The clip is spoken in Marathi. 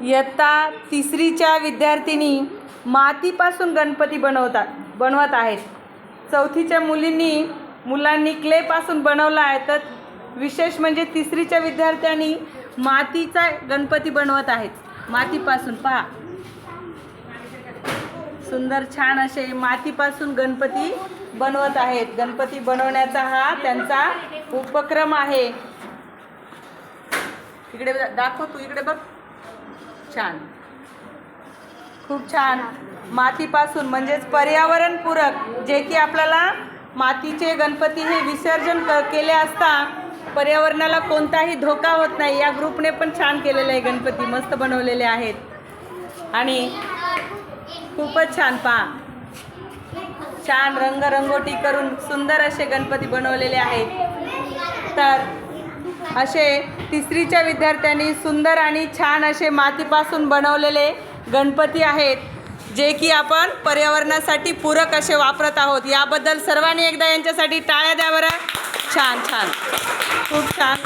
इयत्ता तिसरीच्या विद्यार्थिनी मातीपासून गणपती बनवतात बनवत आहेत. चौथीच्या मुलींनी मुलांनी क्लेपासून बनवला आहे. तर विशेष म्हणजे तिसरीच्या विद्यार्थ्यांनी मातीचा गणपती बनवत आहेत. मातीपासून पहा. सुंदर छान असे मातीपासून गणपती बनवत आहेत. गणपती बनवण्याचा हा त्यांचा उपक्रम आहे. इकडे दाखव तू इकडे बघ. छान. खूप छान. मातीपासून म्हणजेच पर्यावरणपूरक जे की आपल्याला मातीचे गणपती हे विसर्जन क केले असता पर्यावरणाला कोणताही धोका होत नाही. या ग्रुपने पण छान केलेले आहे गणपती मस्त बनवलेले आहेत. आणि खूपच छान पहा. छान रंगरंगोटी करून सुंदर असे गणपती बनवलेले आहेत. तर असे तिसरीच्या विद्यार्थ्यांनी सुंदर आणि छान असे मातीपासून बनवलेले गणपती आहेत जे की आपण पर्यावरणासाठी पूरक असे वापरत आहोत. याबद्दल सर्वांनी एकदा यांच्यासाठी टाळ्या द्या बरं. छान छान. खूप छान.